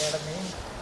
era meio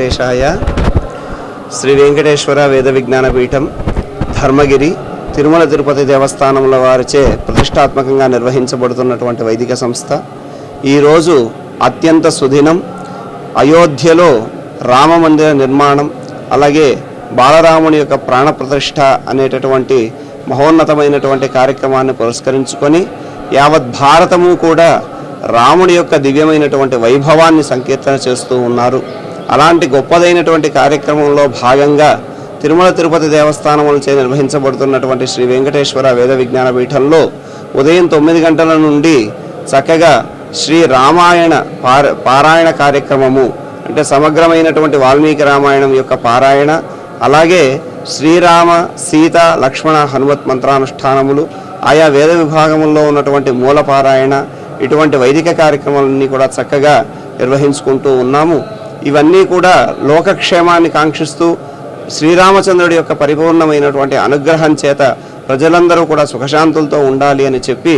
వెంకటేశాయ శ్రీ వెంకటేశ్వర వేద విజ్ఞాన పీఠం ధర్మగిరి తిరుమల తిరుపతి దేవస్థానముల వారిచే ప్రతిష్టాత్మకంగా నిర్వహించబడుతున్నటువంటి వైదిక సంస్థ. ఈరోజు అత్యంత సుదినం అయోధ్యలో రామ మందిర నిర్మాణం అలాగే బాలరాముని యొక్క ప్రాణప్రతిష్ట అనేటటువంటి మహోన్నతమైనటువంటి కార్యక్రమాన్ని పురస్కరించుకొని యావత్ భారతము కూడా రాముడి యొక్క దివ్యమైనటువంటి వైభవాన్ని సంకీర్తన చేస్తూ ఉన్నారు. అలాంటి గొప్పదైనటువంటి కార్యక్రమంలో భాగంగా తిరుమల తిరుపతి దేవస్థానములచే నిర్వహించబడుతున్నటువంటి శ్రీ వెంకటేశ్వర వేద విజ్ఞాన పీఠంలో ఉదయం తొమ్మిది గంటల నుండి చక్కగా శ్రీ రామాయణ పార పారాయణ కార్యక్రమము అంటే సమగ్రమైనటువంటి వాల్మీకి రామాయణం యొక్క పారాయణ అలాగే శ్రీరామ సీత లక్ష్మణ హనుమత్ మంత్రానుష్ఠానములు ఆయా వేద విభాగముల్లో ఉన్నటువంటి మూల పారాయణ ఇటువంటి వైదిక కార్యక్రమాలన్నీ కూడా చక్కగా నిర్వహించుకుంటూ ఉన్నాము. ఇవన్నీ కూడా లోకక్షేమాన్ని కాంక్షిస్తూ శ్రీరామచంద్రుడి యొక్క పరిపూర్ణమైనటువంటి అనుగ్రహం చేత ప్రజలందరూ కూడా సుఖశాంతులతో ఉండాలి అని చెప్పి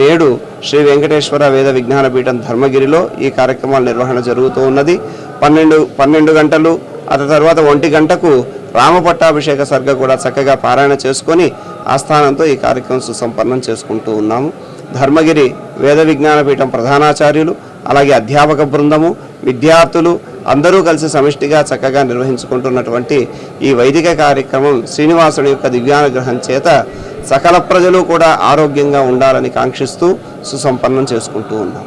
నేడు శ్రీ వెంకటేశ్వర వేద విజ్ఞాన పీఠం ధర్మగిరిలో ఈ కార్యక్రమాల నిర్వహణ జరుగుతూ ఉన్నది. పన్నెండు పన్నెండు గంటలు ఆ తర్వాత ఒంటి గంటకు రామపట్టాభిషేక సర్గ కూడా చక్కగా పారాయణ చేసుకొని ఆస్థానంతో ఈ కార్యక్రమం సుసంపన్నం చేసుకుంటూ ఉన్నాము. ధర్మగిరి వేద విజ్ఞాన పీఠం ప్రధానాచార్యులు అలాగే అధ్యాపక బృందము విద్యార్థులు అందరూ కలిసి సమిష్టిగా చక్కగా నిర్వహించుకుంటున్నటువంటి ఈ వైదిక కార్యక్రమం శ్రీనివాసుడి యొక్క దివ్యానుగ్రహం చేత సకల ప్రజలు కూడా ఆరోగ్యంగా ఉండాలని కాంక్షిస్తూ సుసంపన్నం చేసుకుంటూ ఉన్నాం.